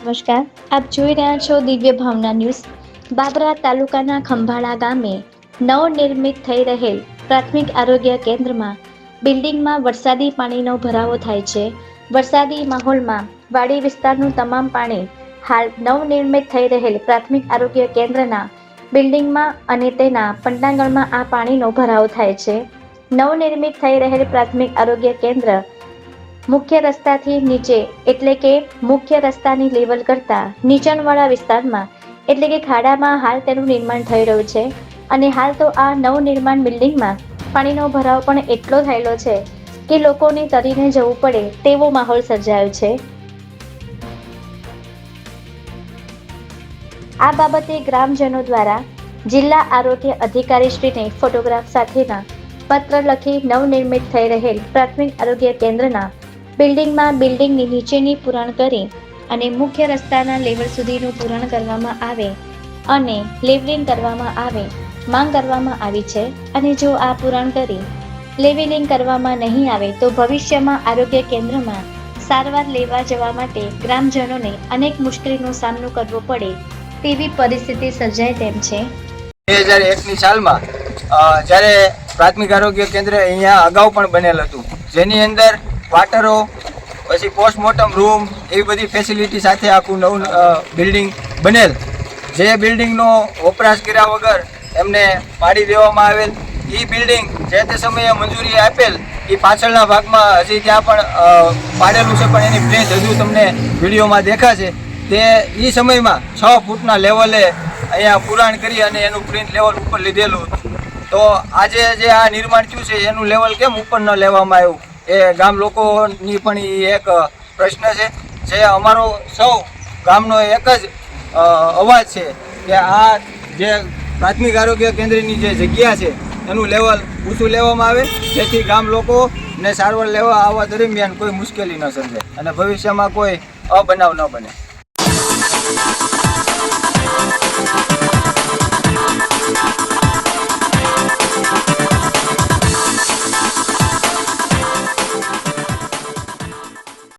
નમસ્કાર, આપ જોઈ રહ્યા છો દિવ્ય ભાવના ન્યૂઝ. બાબરા તાલુકાના ખંભાળા ગામે નવનિર્મિત થઈ રહેલ પ્રાથમિક આરોગ્ય કેન્દ્રમાં બિલ્ડિંગમાં વરસાદી પાણીનો ભરાવો થાય છે. વરસાદી માહોલમાં વાડી વિસ્તારનું તમામ પાણી હાલ નવનિર્મિત થઈ રહેલ પ્રાથમિક આરોગ્ય કેન્દ્રના બિલ્ડિંગમાં અને તેના પંડાંગણમાં આ પાણીનો ભરાવો થાય છે. નવનિર્મિત થઈ રહેલ પ્રાથમિક આરોગ્ય કેન્દ્ર મુખ્ય રસ્તાથી નીચે, એટલે કે મુખ્ય રસ્તાની લેવલ કરતાં નીચાણવાળા વિસ્તારમાં, એટલે કે ખાડામાં હાલ તેનું નિર્માણ થઈ રહ્યું છે. અને હાલ તો આ નવનિર્માણ બિલ્ડિંગમાં પાણીનો ભરાવ પણ એટલો થયેલો છે કે લોકોને તરીને જવું પડે તેવો માહોલ સર્જાયો છે. આ બાબતે ગ્રામજનો દ્વારા જિલ્લા આરોગ્ય અધિકારીશ્રીને ફોટોગ્રાફ સાથેના પત્ર લખી નવનિર્મિત થઈ રહેલ પ્રાથમિક આરોગ્ય કેન્દ્રના બિલ્ડિંગમાં બિલ્ડિંગની નીચેની પૂરણ કરી અને મુખ્ય રસ્તાના લેવલ સુધીનું પૂરણ કરવામાં આવે અને લેવલિંગ કરવામાં આવે, માંગ કરવામાં આવી છે અને જો આ પૂરણ કરી લેવલિંગ કરવામાં નહીં આવે તો ભવિષ્યમાં આરોગ્ય કેન્દ્રમાં સારવાર લેવા જવા માટે ગ્રામજનોને અનેક મુશ્કેલીનો સામનો કરવો પડે તેવી પરિસ્થિતિ સર્જાય તેમ છે. બે હજાર એકની સાલમાં જ્યારે પ્રાથમિક આરોગ્ય કેન્દ્ર અહીંયા અગાઉ પણ બનેલ હતું, જેની અંદર વાટરો, પછી પોસ્ટમોર્ટમ રૂમ એવી બધી ફેસિલિટી સાથે આખું નવું બિલ્ડિંગ બનેલ. જે બિલ્ડિંગનો વપરાશ કર્યા વગર એમને પાડી દેવામાં આવેલ. એ બિલ્ડિંગ જે તે સમયે મંજૂરી આપેલ એ પાછળના ભાગમાં હજી ત્યાં પણ પાડેલું છે, પણ એની પ્રિન્ટ હજુ તમને વિડીયોમાં દેખાશે. તે એ સમયમાં છ ફૂટના લેવલે અહીંયા પુરાણ કરી અને એનું પ્રિન્ટ લેવલ ઉપર લીધેલું હતું. તો આજે જે આ નિર્માણ થયું છે, એનું લેવલ કેમ ઉપર ન લેવામાં આવ્યું? એ ગામ લોકોની પણ એ એક પ્રશ્ન છે, જે અમારો સૌ ગામનો એક જ અવાજ છે કે આ જે પ્રાથમિક આરોગ્ય કેન્દ્રની જે જગ્યા છે, એનું લેવલ ઊંચું લેવામાં આવે, જેથી ગામ લોકોને સારવાર લેવા આવવા દરમિયાન કોઈ મુશ્કેલી ન સર્જાય અને ભવિષ્યમાં કોઈ અબનાવ ન બને.